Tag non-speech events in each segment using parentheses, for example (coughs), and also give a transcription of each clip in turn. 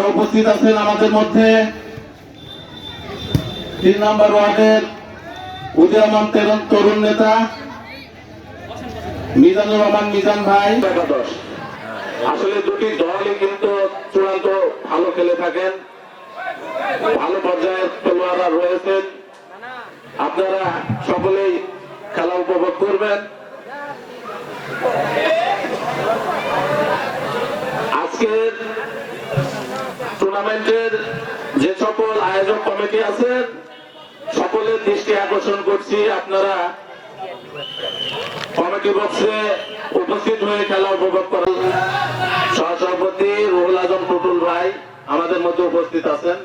আরও উপস্থিত আছেন আমাদের মধ্যে। তিন নম্বর ওয়ার্ডের উদীয়মান তরুণ নেতা, মিজানুর রহমান মিজান ভাই। আসলে দুটি দলই কিন্তু চূড়ান্ত ভালো খেলে থাকেন। ভালো পর্যায়ের খেলোয়াড়রা রয়েছেন। আপনারা সকলেই খেলা উপভোগ করবেন। আজকের টুর্নামেন্টের যে সকল আয়োজক কমিটি আছেন সকলের দৃষ্টি আকর্ষণ করছি। আপনারা কমিটি বক্সে উপস্থিত হয়ে খেলা উপভোগ করেন। সহসভাপতি রুহুল আজম টুটুল ভাই আমাদের মধ্যে উপস্থিত আছেন।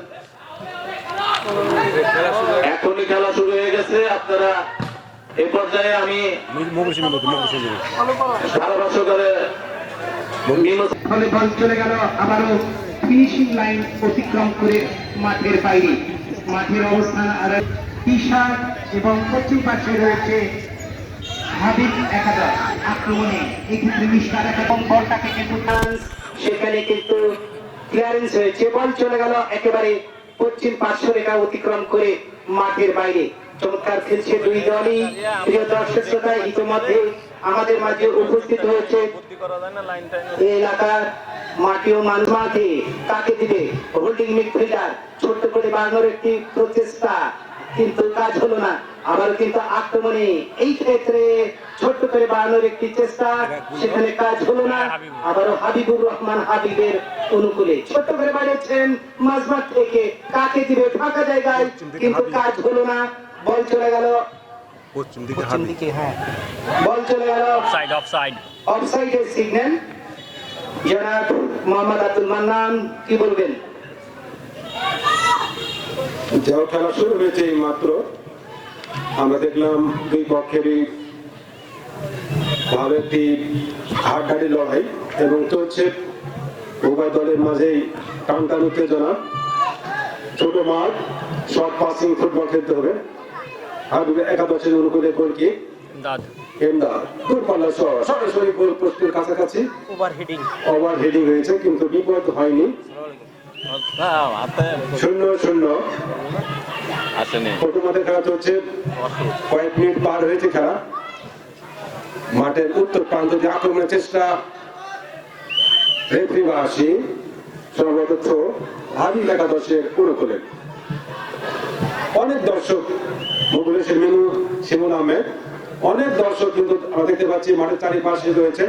এখনই খেলা শুরু হয়ে গেছে। আপনারা এ পর্যায়ে আমি ধারাভাষ্যকারে ফলে বল, চলে গেল আবারও ফিনিশিং লাইন অতিক্রম করে মাঠের বাইরে। মাঠের অবস্থান আর এবং পশ্চিম পাশে রয়েছে হাবিব একাদশ আক্রমণে। এক্ষেত্রে বলটাকে কিন্তু সেখানে কিন্তু ক্লিয়ারেন্স হয়েছে। বল চলে গেল একেবারে পশ্চিম পার্শ্ব রেখা অতিক্রম করে মাঠের বাইরে। চমৎকার খেলছে দুই দলই। প্রিয় দর্শক শ্রোতা, ইতিমধ্যে আমাদের মাঝে উপস্থিত হয়েছে এলাকার মাটি ও মানুষ মাঠে কাকে দিবে হোল্ডিং মিডফিল্ডার ছোট্ট করে বাড়ানোর একটি প্রচেষ্টা, কিন্তু কাজ হলো না। আবার কিন্তু আক্রমণে এই ক্ষেত্রে ছোট্ট করে বাড়ানোর একটি চেষ্টা, সেখানে কাজ হলো না। আবারও হাবিবুর রহমান হাবিবের অনুকূলে। ছোট্ট করে বাড়িয়েছেন মাঝমাঠ থেকে। কাকে দিবে ফাঁকা জায়গায়, কিন্তু কাজ হলো না। বল চলে গেল। পশ্চিম দিকে পশ্চিম দিকে হ্যাঁ। বল চলে গেল। সাইড অফ সাইড অফসাইডের সিগন্যাল জনাব মোহাম্মদ আব্দুল মান্নান কি বলবেন? যাও খেলা শুরু হয়েছে এই মাত্র আমরা দেখলাম দুই পক্ষেরই ভালো একটি হাড্ডাহাড্ডি লড়াই এবং চলছে উভয় দলের মাঝেই টান টান উত্তেজনা। ছোট মাঠ শর্ট পাসিং ফুটবল খেলতে হবে। একাদশের অনুকূলে গোলকি সরাসরি গোল পোস্টের কাছাকাছি। ওভার হিটিং হয়েছে কিন্তু বিপদ হয়নি। শূন্য শূন্য। আসেনি। ছোট খেলা চলছে কয়েক মিনিট পার হয়েছে খেলা। মাঠের উত্তর প্রান্ত দিয়ে আক্রমণের চেষ্টা। রেফরি একাদশের অনুকূলে অনেক দর্শক মুগুলেশের মেনু শিমুল আহমেদ অনেক দর্শক কিন্তু আমরা দেখতে পাচ্ছি মাঠের চারিপাশে রয়েছেন।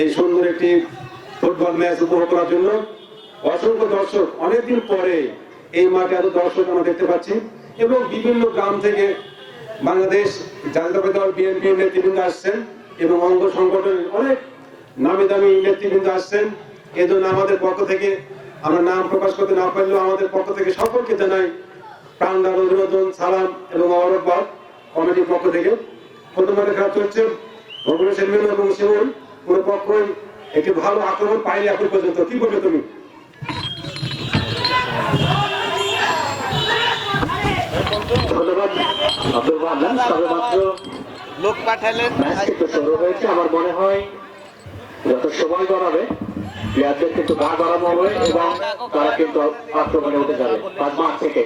এই সুন্দর একটি ফুটবল ম্যাচ উপভোগ করার জন্য অসংখ্য দর্শক অনেকদিন পরে এই মাঠে এত দর্শক আমরা দেখতে পাচ্ছি এবং বিভিন্ন গ্রাম থেকে বাংলাদেশ জাতীয়তাবাদী দল বিএনপি নেতৃবৃন্দ আসছেন এবং অঙ্গ সংগঠনের অনেক নামি দামি নেতৃবৃন্দ আসছেন। এজন্য আমাদের পক্ষ থেকে আমরা নাম প্রকাশ করতে না পারলেও আমাদের পক্ষ থেকে সকলকে জানাই প্রাণদান অভিনন্দন সালাম এবং অরব্বাদ কমিটির পক্ষ থেকে প্রথমবারে খেলা চলছে। ভুবনেশ্বর এবং শিমুল কোনো পক্ষই একটি ভালো আক্রমণ এখন পর্যন্ত। কি বলবে তুমি? ধন্যবাদ। আব্দুল মান্নান সবেমাত্র লোক পাঠালেন। ম্যাচ শুরু হয়েছে আমার মনে হয় যত সময় গড়াবে। প্লেয়ারদের কিন্তু গা গরম হবে এবং তারা কিন্তু আক্রমণে উঠে যাবে পাঁচ মাঠ থেকে।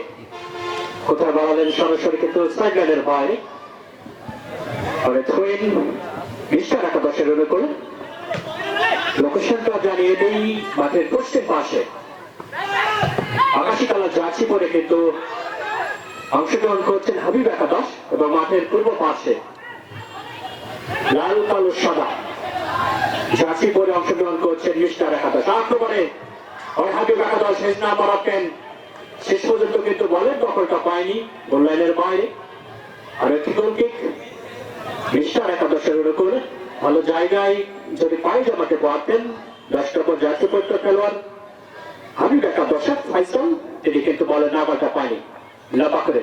কোথায় বাড়ালেন সরাসরি কিন্তু সাইডলাইনের থুইন মিস্টার একাদশের অনুকূলে লোকেশনটা জানিয়ে মাঠের পশ্চিম পাশে। আকাশি কালার জার্সি পরে কিন্তু অংশগ্রহণ করছেন হাবিব একাদশ এবং মাঠের পূর্ব পাশে। লাল, কালো, সাদা। জার্সি পরে অংশগ্রহণ করছেন মিস্টার একাদশ। আক্রমণে ওই হাবিব একাদশ শেষ না মারাতেন শেষ পর্যন্ত কিন্তু বলের দখলটা পায়নি গোল লাইনের বাইরে। আর একটি গোল কিক মিস্টার একাদশের অনুকূলে। ভালো জায়গায় যদি পায়ে জমাতে পারতেন দশ নম্বর জার্সি পরিত খেলোয়াড়। হাবিব একাদশ ফাইসল, তিনি কিন্তু বলের নাগালটা পায়নি। লম্বা করে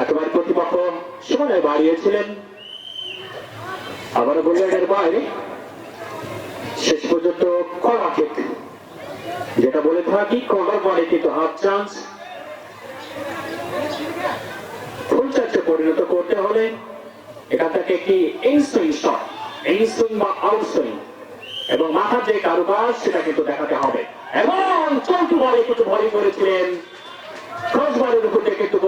একেবারে প্রতিপক্ষ সীমানায় বাড়িয়েছিলেন। আবার গোলের বাইরে। শেষ পর্যন্ত কড়া কিক যেটা বলে থাকি কর্নার বলে কিন্তু হাফ চান্স পরিণত করতে হলে এখান থেকে একটি ইনসুইং শট ইনসুইং বা আউটসুইং এবং মাথার যে কারুকাজ, সেটা কিন্তু দেখাতে হবে। এবং বলে করেছিলেন। উপরে কিন্তু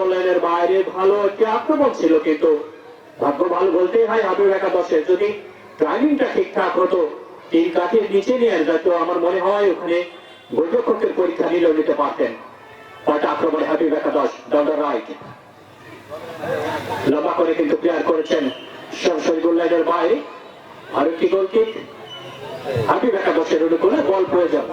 বাইরে ভালো একটি আক্রমণ ছিল কিন্তু। ভাগ্য ভালো বলতেই হয় যদি ঠিকঠাক হতো, তিন কাঠের নিচে নিয়ে যেত আমার মনে হয় ওখানে গোলরক্ষকের পরীক্ষা নিলেও নিতে পারতেন। হয়তো আক্রমণে হাবিব একাদশ দণ্ডা রাইট লম্বা করে কিন্তু ক্লিয়ার করেছেন বাইরে হাবিব একাদশের অনুকূলে বল প্রয়োজন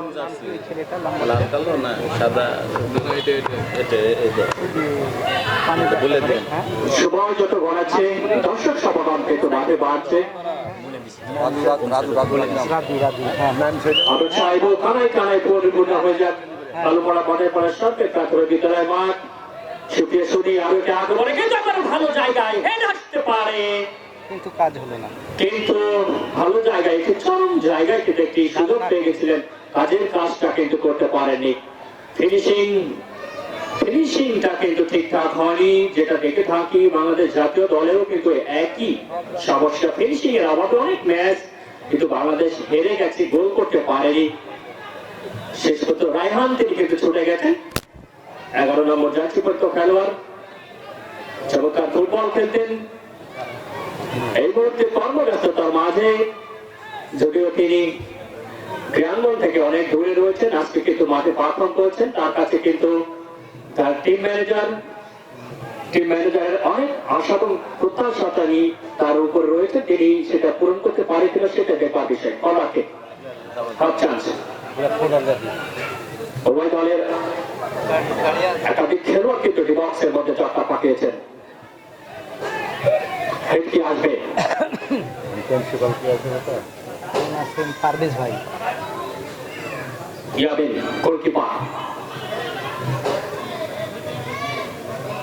দেন সময় যত গড়াচ্ছে দর্শক সমাগম কিন্তু মাঠে বাড়ছে। কিন্তু ভালো কাজ হলো না। কিন্তু ভালো জায়গায় একটি চরম জায়গায় কিন্তু একটি সুযোগ পেয়ে গেছিলেন। কাজের কাজটা কিন্তু করতে পারেনি ফিনিশিং ফিনিশিংটা কিন্তু ঠিকঠাক হয়নি, যেটা দেখে থাকি বাংলাদেশ জাতীয় দলেও কিন্তু একই সমস্যা ফিনিশিং এর অভাবে অনেক ম্যাচ কিন্তু বাংলাদেশ হেরে গেছে, গোল করতে পারেনি। শেষ পর্যন্ত রায়হান তিনি কিন্তু ছুটে গেছেন। এগারো নম্বর জাতীয়পত্র খেলোয়াড়, চমৎকার ফুটবল খেলতেন। এই মুহূর্তে কর্মব্যস্ততার মাঝে, যদিও তিনি ক্রিয়াঙ্গন থেকে অনেক দূরে রয়েছেন, আজকে কিন্তু মাঠে পারফর্ম করছেন, তার কাছে কিন্তু তার টিম ম্যানেজার টিম ম্যানেজারের অনেক আশা এবং প্রত্যাশা তিনি তার উপর রয়েছে। তিনি সেটা পূরণ করতে পারে কিনা সেটা দেখার বিষয়। কলাকে উভয় দলের একাধিক খেলোয়াড় কিন্তু ডিবক্সের মধ্যে চক্কা পাঠিয়েছেন হেড আসবে? পারভেজ ভাই। ইয়াবিন গোলকিপার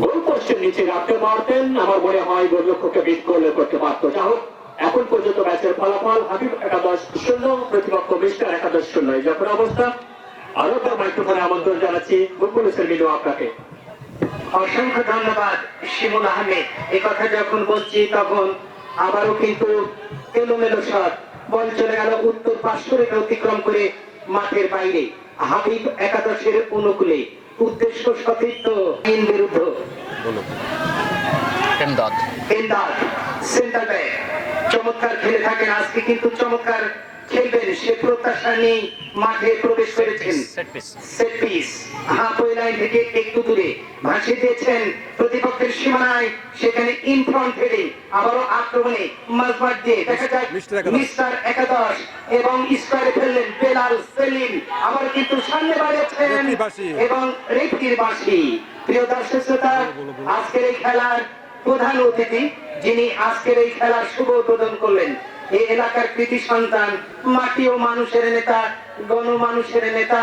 গোল পোস্টের নিচে রাখতে পারতেন। আমার মনে হয় গোলরক্ষককে বিট করলে করতে পারতো। যা হোক, এখন পর্যন্ত ম্যাচের ফলাফল হাবিব একাদশ শূন্য, প্রতিপক্ষ মিস্টার একাদশ শূন্য। এই যখন অবস্থা আরও একবার মাইক্রোফোনে আমন্ত্রণ জানাচ্ছি মুকুল হোসেন মিনু আপনাকে। অসংখ্য ধন্যবাদ, শিমুল আহমেদ। এ কথা যখন বলছি, তখন আবারও কিন্তু এলোমেলো শট। বল চলে গেল উত্তর পার্শ্বরেখা অতিক্রম করে মাঠের বাইরে। হাবিব একাদশের অনুকূলে উদ্দেশ্য সতীর্থ তিন বিরুদ্ধ। সেন্টার চমৎকার খেলে থাকেন আজকে কিন্তু চমৎকার খেলবেন সে প্রত্যাশা নেই মাঠে প্রবেশ করেছেন। সেট পিস হাফওয়ে লাইন থেকে একটু দূরে। ভাসিয়ে দিয়েছেন প্রতিপক্ষের সীমানায়। সেখানে ইন ফ্রন্ট হেডে আবারও আক্রমণে মাঝমাঠ দিয়ে দেখা যায় মিস্টার একাদশ। এবং স্কোয়ারে ফেললেন বেলাল সেলিম। আবার কিন্তু সামনে বাড়িয়েছেন এবং রেফটির বাসি প্রিয় দর্শক শ্রোতা আজকের এই খেলার প্রধান অতিথি যিনি আজকের এই খেলার শুভ উদ্বোধন করলেন এই এলাকার কৃতি সন্তান মাটি ও মানুষের নেতা গণমানুষের নেতা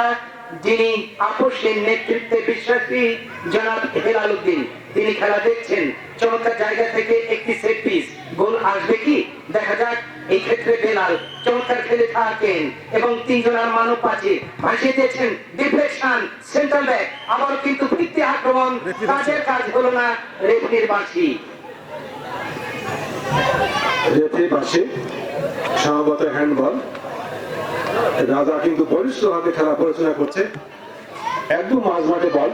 যিনি আপসের নেতৃত্বে বিশ্বাসী জনাব হেলাল উদ্দিন তিনি খেলা দেখছেন চমৎকার জায়গা থেকে একটি সেট পিস গোল আসবে কি? দেখা যাক এই ক্ষেত্রে বেলাল চমৎকার খেলে থাকেন এবং তিনজনের মানব পাচ্ছে ভাসিয়ে দিয়েছেন ডিফ্লেকশন সেন্ট্রাল ব্যাক আবার কিন্তু ফিরতি আক্রমণ। কাজের কাজ হলো না রেফরির বাঁশি। রেফারি পাশে সম্ভবত হ্যান্ডবল রাজা কিন্তু বলিষ্ঠ হাতে খেলা পরিচালনা করছে। একদম মাঝ মাঠে বল।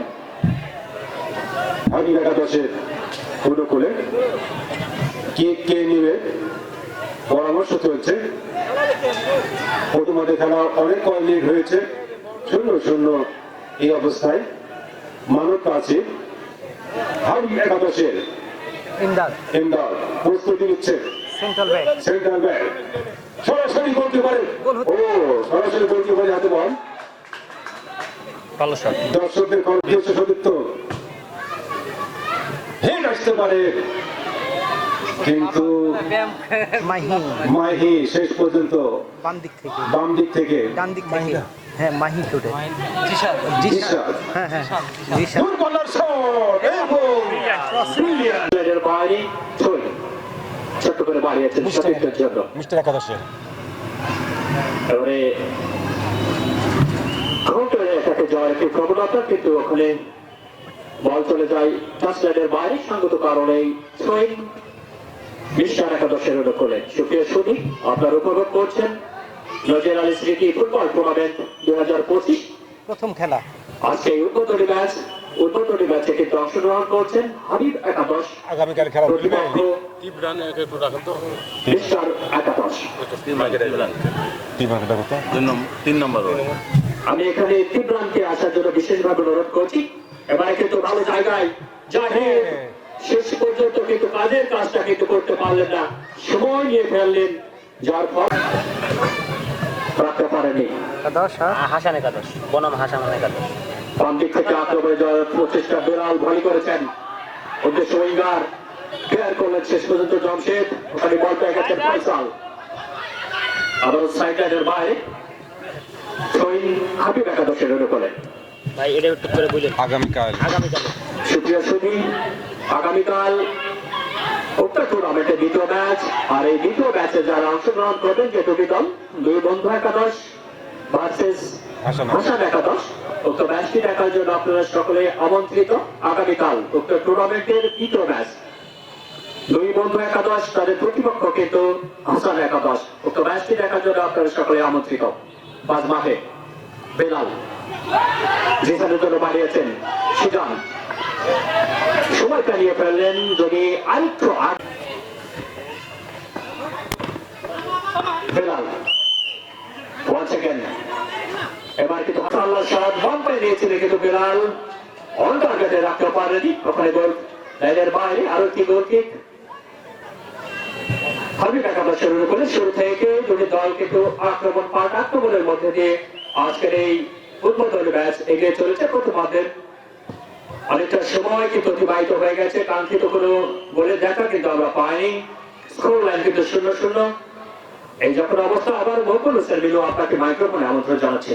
হানি একাদশের অনুকূলে কে কে নিবে? পরামর্শ চলছে। প্রথমার্ধে খেলা অনেক কয় লিড হয়েছে। শূন্য শূন্য এই অবস্থায় মানব কাছে হানি একাদশের। ইমদাদ প্রস্তুতি নিচ্ছে। সেন্ট্রাল ব্যাক সেন্ট্রাল ব্যাক সরাসরি করতে পারে ও সরাসরি করতে পারে হাতে বল। ভালো শট দর্শকদের কর্মীয় সতীর্থ হেড আসতে পারে। কিন্তু মাহি। মাহি শেষ পর্যন্ত। বাম দিক থেকে। বাম দিক থেকে। ডান দিক থেকে। হ্যাঁ মাহি টুডে জিশাদ। হ্যাঁ হ্যাঁ। জিশান দূর কর্নার শট এবং ব্রিলিয়ান্ট বাইরে ছয়। ছোট্ট করে বাড়িয়েছেন সতীর্থের জন্য মিস্টার একাদশের এবারে কাউন্টারে এটাকে জয়ের একটি প্রবণতা কিন্তু ওখানে বল চলে যায়। টাচ লাইনের বাইরে সঙ্গত কারণে ছয় মিস্টার একাদশের অনুকূলে সুপ্রিয় সুদী আপনার উপভোগ করছেন নজর আলী স্মৃতি ফুটবল টুর্নামেন্ট দু হাজার পঁচিশ। প্রথম খেলা। আজকে উদ্বোধনী ম্যাচ উদ্বোধনী ম্যাচে কিন্তু অংশগ্রহণ করছেন হাবিব একাদশ। আগামীকাল খেলা প্রতিপক্ষ টিপরান একটু রাখেন তো। মিস্টার একাদশ। তিন মার্কেট টিপরান টিম মার্কেটটা কত? তিন নম্বর আমি এখানে তীব্রান্তে আসার জন্য বিশেষভাবে অনুরোধ করছি। এবারে কিন্তু ভালো জায়গায় জাহির শেষ পর্যন্ত কিন্তু কাজের কাজটা কিন্তু করতে পারলেন না। সময় নিয়ে ফেললেন যার ফল রাখতে পারেনি একাদশ আর হাসান একাদশ বনাম হাসান একাদশ। বাম দিক থেকে আক্রমণে যাওয়ার প্রচেষ্টা বেলাল ভলি করেছেন। উদ্দেশ্য উইঙ্গার। ক্লিয়ার করলেন শেষ পর্যন্ত জমশেদ। ওখানে বল পেয়ে গেছেন ফয়সাল। আবারও সাইড লাইনের বাইরে। ছয় হাবিব একাদশের অনুকূলে। ভাই এটা একটু করে বললেন আগামীকাল। আগামীকালে। সুপ্রিয় সুদী আগামীকাল উক্ত টুর্নামেন্টের দ্বিতীয় ম্যাচ। আর এই দ্বিতীয় ম্যাচে যারা অংশগ্রহণ করবেন যে দুটি দল দুই বন্ধু একাদশ ভার্সেস হাসান। হাসান একাদশ। উক্ত ম্যাচটি দেখার জন্য আপনারা সকলে আমন্ত্রিত। আগামীকাল উক্ত টুর্নামেন্টের দ্বিতীয় ম্যাচ দুই বন্ধু একাদশ, তাদের প্রতিপক্ষ কিন্তু হাসান একাদশ। উক্ত ম্যাচটি দেখার জন্য আপনারা সকলে আমন্ত্রিত। বাজ মাঠে বেলাল যেখানের জন্য বাড়িয়েছেন সুজান। সময় পেরিয়ে ফেললেন যদি আরেকটু আগ বেলাল ওয়ান সেকেন্ড এবার কিন্তু আল্লাহ শট বল পেয়ে নিয়েছিলেন কিন্তু বেলাল অন টার্গেটে রাখতে পারেনি। ওখানে গোল, লাইনের বাইরে আরও একটি গোল কিক হাবিব একাদশ শুরু করে, শুরু থেকে দুটি দল কিন্তু আক্রমণ পাল্ট আক্রমণের মধ্যে দিয়ে আজকের এই উদ্বোধনী ম্যাচ এগিয়ে চলেছে প্রথমার্ধের অনেকটা সময় কিন্তু অতিবাহিত হয়ে গেছে। কাঙ্ক্ষিত কোনো বলে দেখা কিন্তু আমরা পাইনি। স্কোর লাইন কিন্তু শূন্য শূন্য। এই যখন অবস্থা, আবার মকবুল হোসেন মিলু আপনাকে মাইক্রোফোনে আমন্ত্রণ জানাচ্ছে।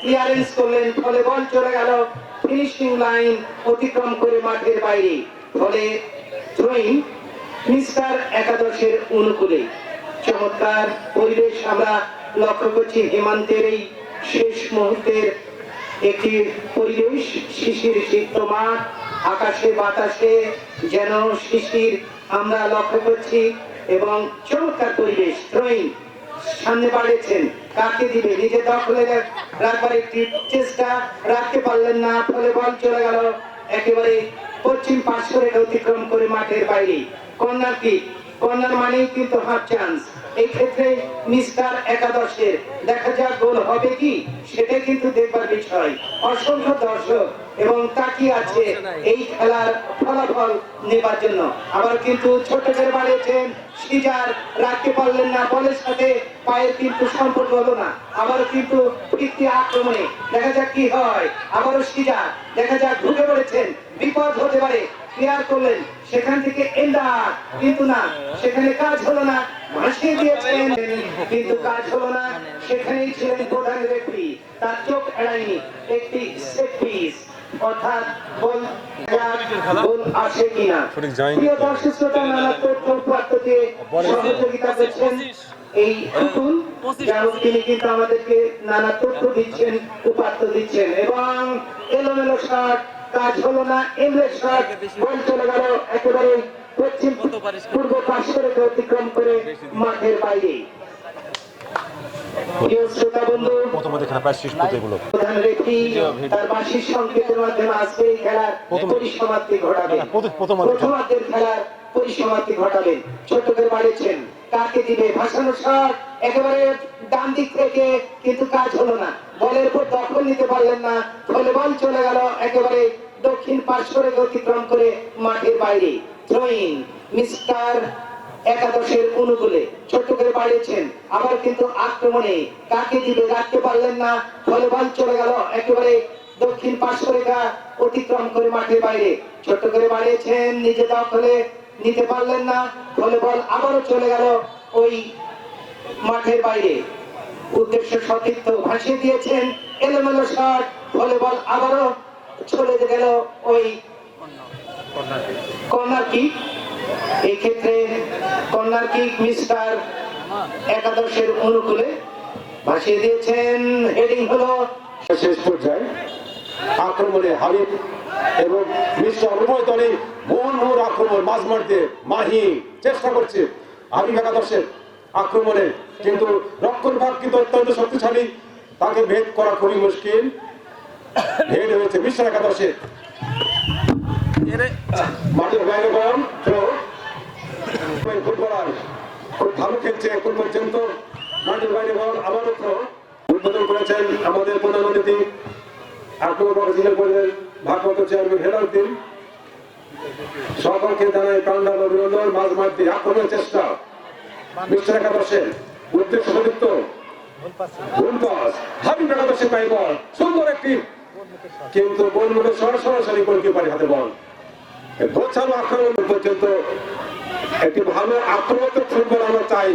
ক্লিয়ারেন্স করলেন, ফলে বল চলে গেল। ফিনিশিং লাইন অতিক্রম করে মাঠের বাইরে। ফলে থ্রোয়িং মিস্টার একাদশের অনুকূলে। চমৎকার পরিবেশ আমরা লক্ষ্য করছি হেমান্তের এই শেষ মুহূর্তের একটি পরিবেশ, শিশির সিক্ত মাঠ, আকাশে বাতাসে যেন শিশির আমরা লক্ষ্য করছি এবং চমৎকার পরিবেশ থ্রোয়িং সামনে বাড়িয়েছেন কাকে দিবে? নিজে দখলে রাখবার একটি চেষ্টা। রাখতে পারলেন না, ফলে বল চলে গেল। একেবারে পশ্চিম পাশ করে অতিক্রম করে মাঠের বাইরে। কর্নার কি? কর্নার মানেই কিন্তু হাফ চান্স। কিন্তু আবার বাড়িয়েছেন সিজার, রাখতে পারলেন না, বলের সাথে পায়ের কিন্তু সম্পর্ক হলো না। আবারও কিন্তু ফিরতি আক্রমণে। দেখা যাক কি হয়। আবারও সিজার, দেখা যাক ঢুকে পড়েছেন। বিপদ হতে পারে করলেন সেখান থেকে এন্ডার কিন্তু না সেখানে কাজ হলো না। ভাসিয়ে দিয়েছেন কিন্তু কাজ হলো না। সেখানেই ছিলেন প্রধান রেফারি তার চোখ এড়ায়নি একটি সেট পিস অর্থাৎ বল গোল আসে কিনা। প্রিয় দর্শক শ্রোতা নানা তথ্য উপাত্ত দিয়ে সহযোগিতা করছেন এই নতুন যাই তিনি কিন্তু আমাদেরকে নানা তথ্য দিচ্ছেন উপাত্ত দিচ্ছেন। এবং এলোমেলো শার্ট কাজ হলো না এমলে শার্ট বল চলে গেল একেবারে পশ্চিম পূর্ব পাশের অতিক্রম করে মাঠের বাইরে। পরিসমাপ্তি ঘটাবেন বাড়িয়েছেন কাকে দিবে? ভাসানো শট একেবারে ডান দিক থেকে কিন্তু কাজ হলো না। বলের উপর দখল নিতে পারলেন না। ফলে বল চলে গেল একেবারে দক্ষিণ পার্শ্বরে অতিক্রম করে মাঠের বাইরে। থ্রোইন মিস্টার একাদশের অনুকূলে ছোট করে বাড়িয়েছেন আবার কিন্তু আক্রমণে কাকে দিবে রাখতে পারলেন না। ফলে চলে গেল একেবারে দক্ষিণ পার্শ্বরেখা অতিক্রম করে মাঠের বাইরে। ছোট করে বাড়িয়েছেন নিজে দখলে নিতে পারলেন না। ফলে আবারও চলে গেল ওই মাঠের বাইরে। উদ্দেশ্য সতীর্থ ভাসিয়ে দিয়েছেন এলোমেলো শট ফলে বল আবারও চলে গেল ওই কর্নার কিক। এই ক্ষেত্রে কর্নার কিক মিস্টার একাদশের অনুকূলে ভাসিয়ে দিয়েছেন। হেডিং হলো শেষ পর্যায়ে আক্রমণে হাবিব এবং মিস্টার উভয় দলে মোহন মোহর আক্রমণ মাঝ মারতে মাহি চেষ্টা করছে হাবিব একাদশের। আক্রমণে। কিন্তু রক্ষণ ভাগ কিন্তু অত্যন্ত শক্তিশালী। তাকে ভেদ করা খুবই মুশকিল। ভেদ হয়েছে মিস্টার একাদশের মাঠের বাইরে থ্রো ফুটবলার খুব ভালো খেলছে, এখন পর্যন্ত মাঠের বাইরে বল আবারও উদ্বোধন করেছেন আমাদের প্রধান অতিথি, আক্রমণ আক্রমণের চেষ্টা। মিস্টার একাদশের উদ্দেশ্য সুন্দর একটি কিন্তু আক্রমণ আমরা চাই।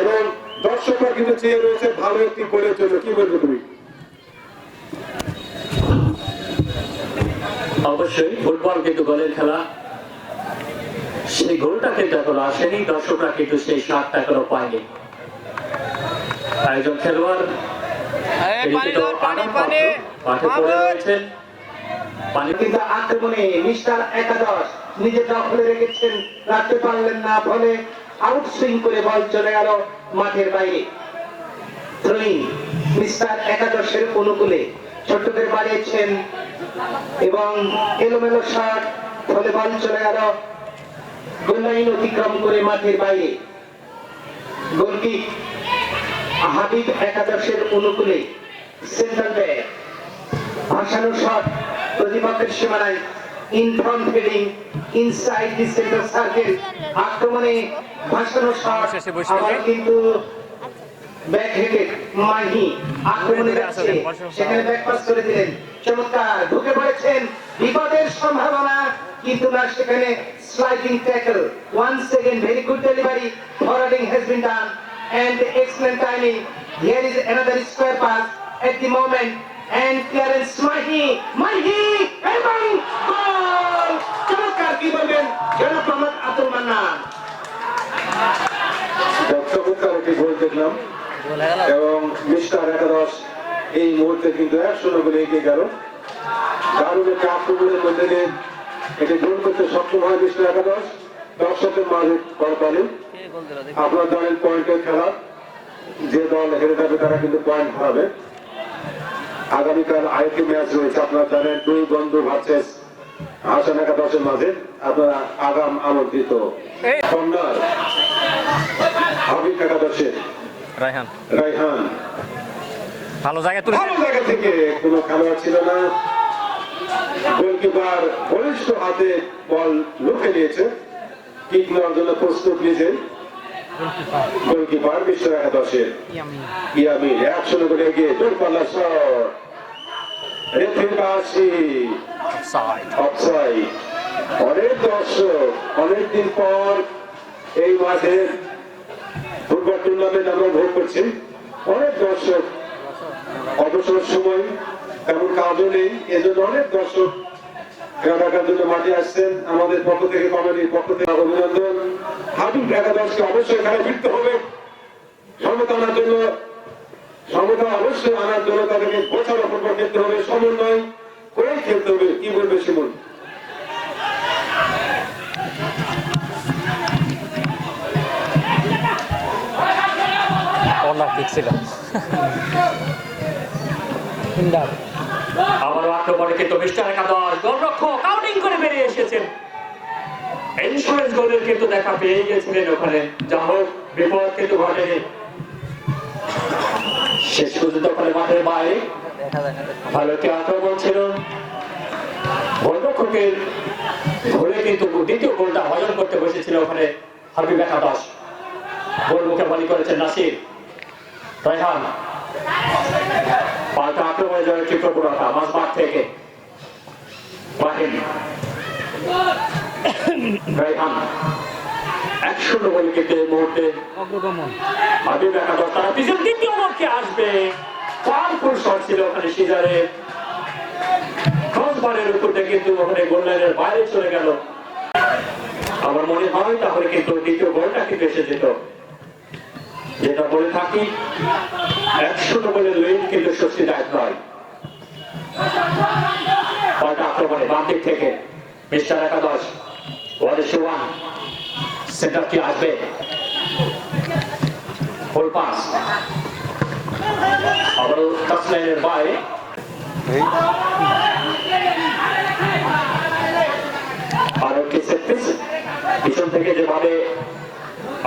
এবং দর্শকরা কিন্তু চেয়ে রয়েছে ভালো একটি বলবে তুমি? অবশ্যই, ফুটবল কিন্তু গোলের খেলা। সেই গোলটা কিন্তু এখনও আসেনি দর্শকরা কিন্তু সেই স্বাদটা এখনও পায়নি। একজন খেলোয়াড় তিনি কিন্তু পড়ে রয়েছেন। পানি আক্রমণে মিস্টার একাদশ নিজে দখলে রেখেছেন রাখতে পারলেন না ফলে আউট করে বল চলে গেল মাঠের বাইরে। মিস্টার একাদশের অনুকূলে ছোট্ট করে বাড়িয়েছেন এবং এলোমেলো শট ফলে বল চলে গেল গোল লাইন অতিক্রম করে মাঠের বাইরে। গোলকিক হাবিব একাদশের অনুকূলে সেন্ট্রাল ব্যাক ভাসানো শট প্রতিপক্ষের সীমানায় in front fielding inside the centre circle আক্রমণে ভাসানো শট আবার কিন্তু ব্যাক হেডেড মাহি আক্রমণে যাচ্ছে। সেখানে ব্যাক পাস করে দিলেন। চমৎকার ঢুকে পড়েছেন বিপদের সম্ভাবনা। কিন্তু না সেখানে sliding tackle one second very good delivery forwarding has been done and excellent timing. Here is another square pass at the moment. And clearance Mahi, Mahi এবং গোল চমৎকার কি বলবেন? জনাব মোহাম্মদ আব্দুল মান্নান। চমৎকার একটি গোল দেখলাম। এবং মিস্টার একাদশ এই মুহূর্তে কিন্তু এক শূন্য করে এগিয়ে গেল। দারুণ একটি আক্রমণের মধ্যে দিয়ে এটি গোল করতে সক্ষম হয় মিস্টার একাদশ দর্শকের মাঝে করতালি। আপনার জানেন পয়েন্টের খেলা যে দল হেরে যাবে তারা কিন্তু পয়েন্ট হারাবে। আগামীকাল আরেকটি ম্যাচ রয়েছে আপনারা জানেন দুই বন্ধু ভার্সেস হাসান একাদশের মাঝে। আপনারা আগাম আমন্ত্রিত। কর্নার হাবিব একাদশের। রায়হান। রাইহান ভালো জায়গায় তুলে ভালো জায়গা থেকে কোনো খেলোয়াড় ছিল না। গোলকিপার বলিষ্ঠ হাতে বল লুকে নিয়েছে। কিক নেওয়ার জন্য প্রস্তুত নিয়েছেন গোলকিপার বিশ্ব একাদশের ইয়ামিন একশো করে এগিয়ে দূরপাল্লা শট। রেফারি বাসি অফসাইড অনেক দর্শক অনেকদিন পর এই মাঠে ফুটবল টুর্নামেন্ট আমরা ভোগ করছি। অনেক দর্শক অবসর সময় তেমন কাজও নেই। এজন্য অনেক দর্শক আমাদের পক্ষ থেকে কমিটির পক্ষ থেকে অভিনন্দন। হাবিব একাদশকে অবশ্যই খেলায় ফিরতে হবে। সমতা আনার জন্য, সমতা অবশ্যই আনার জন্য তাদেরকে গোছানো ফুটবল খেলতে হবে, সমন্বয় করে খেলতে হবে। কি বলবে শিমুল? কিক ছিল। আবারও আক্রমণে কিন্তু মিস্টার একাদশ, গোলরক্ষক কাউন্টিং করে বেরিয়ে এসেছেন। ইন্স্যুরেন্স গোলের কিন্তু দেখা পেয়ে গেছিলেন ওখানে। যা হোক, বিপদ কিন্তু ঘটেনি শেষ পর্যন্ত ওখানে মাঠের বাইরে। ভালো একটি আক্রমণ ছিল। গোলরক্ষকের ভুলে কিন্তু দ্বিতীয় গোলটা হজম করতে বসেছিল ওখানে হাবিব একাদশ। গোল মুখে বালি করেছেন নাসির। রায়হান। পাল্টা আক্রমণে জয়ের চিত্র পুরোটা মাঝ মাঠ থেকে। বাহিন রায়হান। এক শূন্য বলে কিন্তু এই মুহূর্তে হাবিব একাদশ তারা পিছন দ্বিতীয় লক্ষ্যে আসবে। পাওয়ারফুল শট ছিল ওখানে সিজারে। ক্রসবারের উপর কিন্তু ওখানে গোল বাইরে চলে গেল। আমার মনে হয় তাহলে কিন্তু দ্বিতীয় গোলটা কিন্তু এসে যেত। যেটা বলে থাকি একশো বলে লিড কিন্তু স্বস্তিদায়ক নয়। পাল্টা আক্রমণে? বাম দিক থেকে। মিস্টার একাদশ ওয়ারেশ ওয়ান। সেন্টারটি আসবে? ফুল পাস। আবারও টাচ লাইনের বাইরে পিছন থেকে যেভাবে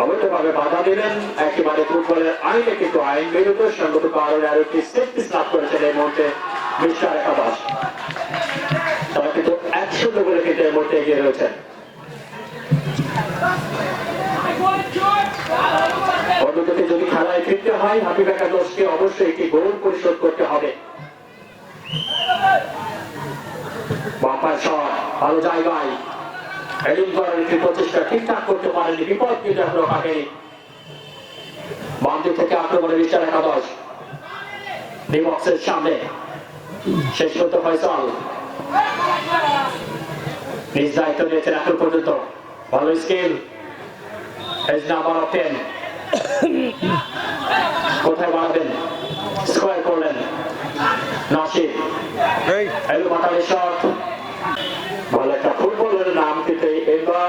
অবৈধভাবে বাধা দিলেন। একেবারে ফুটবলের আইনে কিন্তু আইন বিরুদ্ধ সঙ্গত কারণে আর একটি পিস লাভ করেছেন এই মুহূর্তে মিস্টার একাদশ তারা কিন্তু একশো বলে কিন্তু এই মুহূর্তে এগিয়ে রয়েছেন। অন্যদিকে যদি খেলায় ফিরতে হয় হাবিব অবশ্যই একটি গোল পরিশোধ করতে হবে। বাম্পার শট, ভালো জায়গায়। হেডিং করার একটি প্রচেষ্টা ঠিকঠাক করতে পারেনি বিপদ কিন্তু এখনও বাম দিক থেকে আক্রমণে মিস্টার একাদশ। ডিবক্সের সামনে। শেষ করতে ফয়সাল। নিজ দায়িত্ব নিয়েছেন এখন পর্যন্ত। ভালো skill. As number of ten. কোথায় বাড়াবেন? স্কোয়ার করলেন। নাসির। এলো মাতালের শট ভালো একটা ফুটবলের নাম কিন্তু এবার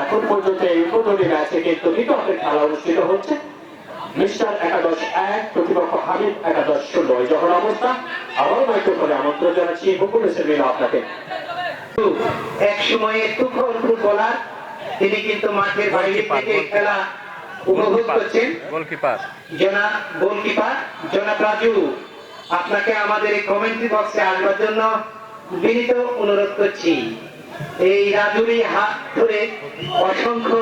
এখন পর্যন্ত এই উদ্বোধনী ম্যাচে কিন্তু বিপক্ষের খেলা অনুষ্ঠিত হচ্ছে। মিস্টার একাদশ এক প্রতিপক্ষ হাবিব একাদশ শূন্য এই যখন অবস্থা। আবারও মাইক্রোফোনে আমন্ত্রণ জানাচ্ছি হুকুম হোসেন আপনাকে। এক সময়ে তুখর ফুটবলার তিনি কিন্তু মাঠের বাইরে থেকে খেলা উপভোগ করছেন। গোলকিপার জনাব গোলকিপার জনাব রাজু আপনাকে আমাদের এই কমেন্ট্রি বক্সে আসবার জন্য বিনীত অনুরোধ করছি। এই রাজুরই হাত ধরে অসংখ্য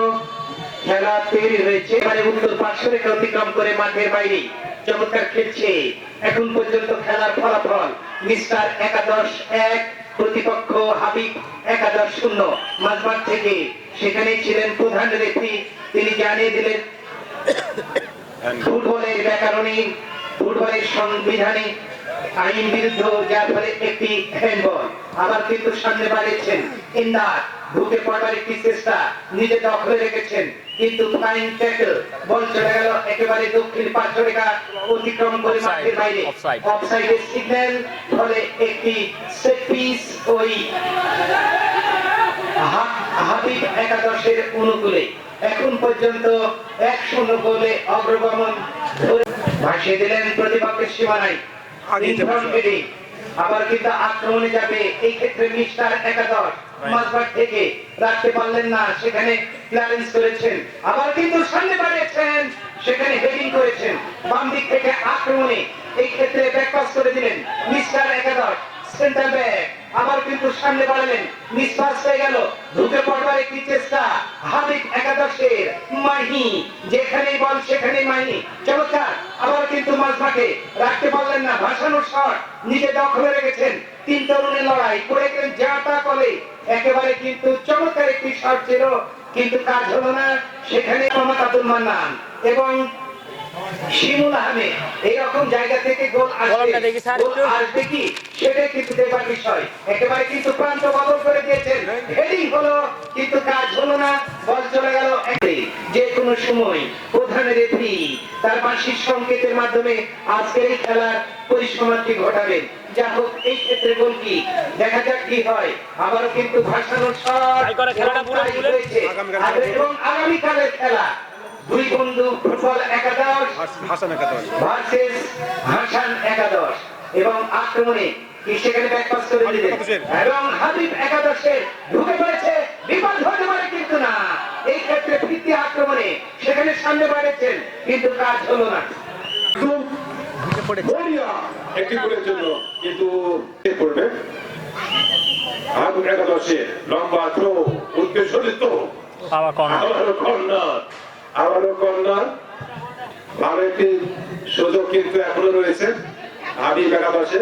খেলা তৈরি হয়েছে। এবারে উত্তর পার্শ্ব অতিক্রম করে মাঠের বাইরে চমৎকার খেলছে। এখন পর্যন্ত খেলার ফলাফল মিস্টার একাদশ এক প্রতিপক্ষ হাবিব একাদশ শূন্য। মাঝমাঠ থেকে সেখানে ছিলেন প্রধান রেফি তিনি জানিয়ে দিলেন (coughs) ফুটবলের ব্যাকরণে ফুটবলের সংবিধানে আইন বিরুদ্ধ যার ফলে একটি হ্যান্ডবল আবার কিন্তু সামনে বাড়িয়েছেন। ইন্দার ঢুকে পড়বার একটি চেষ্টা নিজে দখলে রেখেছেন। কিন্তু ফাইন ট্যাকল বল চলে গেল একেবারে দক্ষিণ রেখা অতিক্রম করে মাঠের বাইরে। অফসাইডের সিগন্যাল ফলে একটি সেট পিস ওই হাবিব একাদশের অনুকূলে। এখন পর্যন্ত এক শূন্য গোলে অগ্রগমন ধরে ভাসিয়ে দিলেন প্রতিপক্ষের সীমানায়। হেডিং। আবার কিন্তু আক্রমণে যাবে এই ক্ষেত্রে মিস্টার একাদশ। মাঝবাগ থেকে রাখতে পারলেন না সেখানে ক্লিয়ারেন্স করেছেন। আবার কিন্তু সামনে বাড়িয়েছেন সেখানে হেডিং করেছেন। বাম দিক থেকে আক্রমণে এই ক্ষেত্রে ব্যাকপাস করে দিলেন মিস্টার একাদশ সেন্টার ব্যাক আবার কিন্তু সামনে বাড়ালেন নিঃশ্বাস হয়ে গেল। ঢুকে পড়বার একটি চেষ্টা। হাবিব একাদশের মাহি। যেখানেই বল, সেখানেই মাহি। চমৎকার। আবার কিন্তু মাঝ মাঠে রাখতে পারলেন না। ভাসানোর শট নিজে দখলে রেখেছেন। তিন তরুণের লড়াই করে গেলেন যা তা কলে। একেবারে কিন্তু চমৎকার একটি শট ছিল। কিন্তু কাজ হলো না। সেখানে মোহাম্মদ আব্দুল মান্নান। এবং শিমুল আহমেদ এইরকম জায়গা থেকে গোল আসবে। গোল আসবে কি? সেটাই কিন্তু দেখবার বিষয়। একেবারে কিন্তু প্রান্ত বদল করে দিয়েছেন। হেডিং হলো কিন্তু কাজ হলো না বল চলে গেল যে কোনো সময় প্রধান রেফারি তার বার্ষিক সংকেতের মাধ্যমে আজকের এই খেলার পরিসমাপ্তি ঘটাবেন। যা হোক এই ক্ষেত্রে গোলকি দেখা যাক কি হয়। আবারও কিন্তু ভাসানোর সব। এবং আগামীকালের খেলা। দুই বন্ধু ফুটবল একাদশ হাসান একাদশ। ভার্সেস হাসান একাদশ। এবং আক্রমণে কি সেখানে ব্যাকপাস করে দিলেন। এবং হাবিব একাদশের ঢুকে পড়েছে বিপদ হতে পারে কিন্তু না। এই ক্ষেত্রে ফিরতি আক্রমণে সেখানে সামনে বাড়েছেন কিন্তু কাজ হলো না। একটি গোলের জন্য কিন্তু এ পড়বে আগুন একাদশে লম্বা থ্রো উদ্দেশ্যিত আবার কর্নার। কর্নার আবারও ভালো সুযোগ কিন্তু এখনও রয়েছে। আবিব একাদশে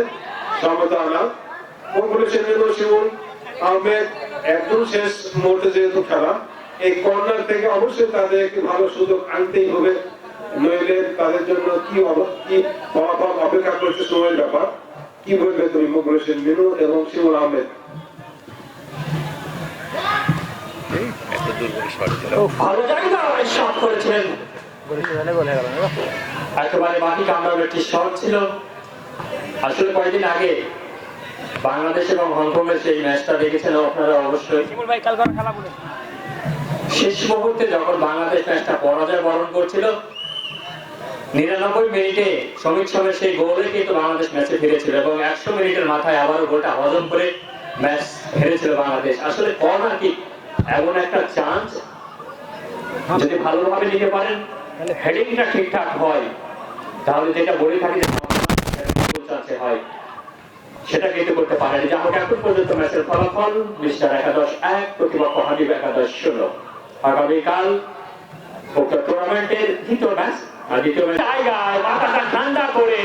সমতা আনা। কংগ্রেসের শিমুল আহমেদ, একদম শেষ মুহূর্তে যেহেতু খেলা, এই কর্নার থেকে অবশ্যই তাদের একটি ভালো সুযোগ আনতেই হবে। নইলে তাদের জন্য কি কি ফলাফল অপেক্ষা করছে সময়ের ব্যাপার? কি বলবে তুমি মুখলেশের মেনু এবং শিমুল আহমেদ? ভালো করেছিলেন? একেবারে মাটি একটি শট ছিল। আসলে কয়েকদিন আগে বাংলাদেশ এবং হংকংয়ের সেই ম্যাচটা দেখেছেন আপনারা অবশ্যই। শেষ মুহূর্তে যখন বাংলাদেশ ম্যাচটা পরাজয় বরণ করছিল নিরানব্বই মিনিটে সমীর সমের সেই গোলে কিন্তু বাংলাদেশ ম্যাচে ফিরেছিল এবং একশো মিনিটের মাথায় আবারও গোলটা হজম করে ম্যাচ হেরেছিল বাংলাদেশ। আসলে কর্নার কি এমন একটা চান্স যদি ভালোভাবে নিতে পারেন হেডিংটা ঠিকঠাক হয়। তাহলে যেটা বলে থাকি হয়। সেটা কিন্তু করতে যা হোক, এখন পর্যন্ত ম্যাচের ফলাফল মিস্টার একাদশ এক, প্রতিপক্ষ হাবিব একাদশ আগামীকাল টুর্নামেন্টের দ্বিতীয় ম্যাচ আর দ্বিতীয় ম্যাচ জায়গায় মাথাটা ঠান্ডা করে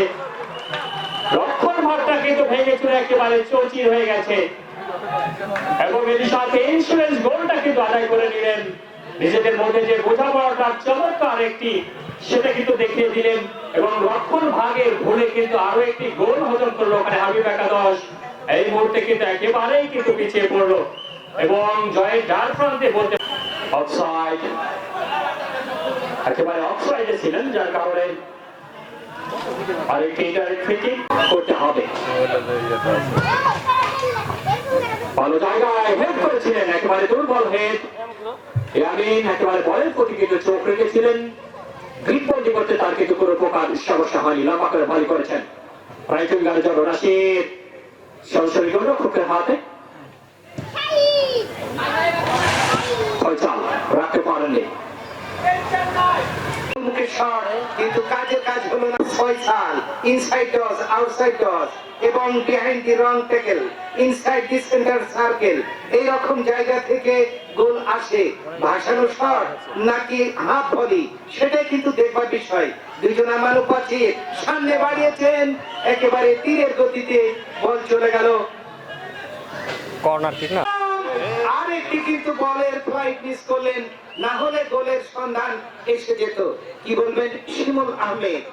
রক্ষণ ভাগটা কিন্তু ভেঙেছিল একেবারে চৌচির হয়ে গেছে। এবং এর সাথে ইন্স্যুরেন্স গোলটা কিন্তু আদায় করে নিলেন। নিজেদের মধ্যে যে বোঝাপড়াটা চমৎকার একটি, সেটা কিন্তু দেখিয়ে দিলেন এবং রক্ষণ ভাগের ভুলে কিন্তু আরও একটি গোল হজম করল ওখানে হাবিব একাদশ। এই মুহূর্তে কিন্তু একেবারেই কিন্তু পিছিয়ে পড়ল এবং জয়ের ডার প্রান্তে বলতে অফসাইড একেবারে অফসাইডে ছিলেন, যার কারণে গ্রিপবন্দি করতে তার কিন্তু কোনো প্রকার সমস্যা হয়নি করে ভালো করেছেন। রাইটুন গান জল রাশির সরাসরি গোলরক্ষকের হাতে। ফয়সাল রাখতে পারেননি। মুখে শট কিন্তু কাজের কাজ হলো না Faisal inside toss outside toss এবং behind the wrong tackle inside the centre circle এই রকম জায়গা থেকে গোল আসে, ভাসানো শট নাকি হাফ ভলি সেটাই কিন্তু দেখবার বিষয়। দুজন আমানুপাতিক সামনে বাড়িয়েছেন, একেবারে তীরের গতিতে বল চলে গেল। কর্নার ঠিক না? আর একটি কিন্তু বলের ফ্লাইট মিস করলেন, না হলে গোলের সন্ধান এসে যেত। কি বলবেন? শিমুল আহমেদ।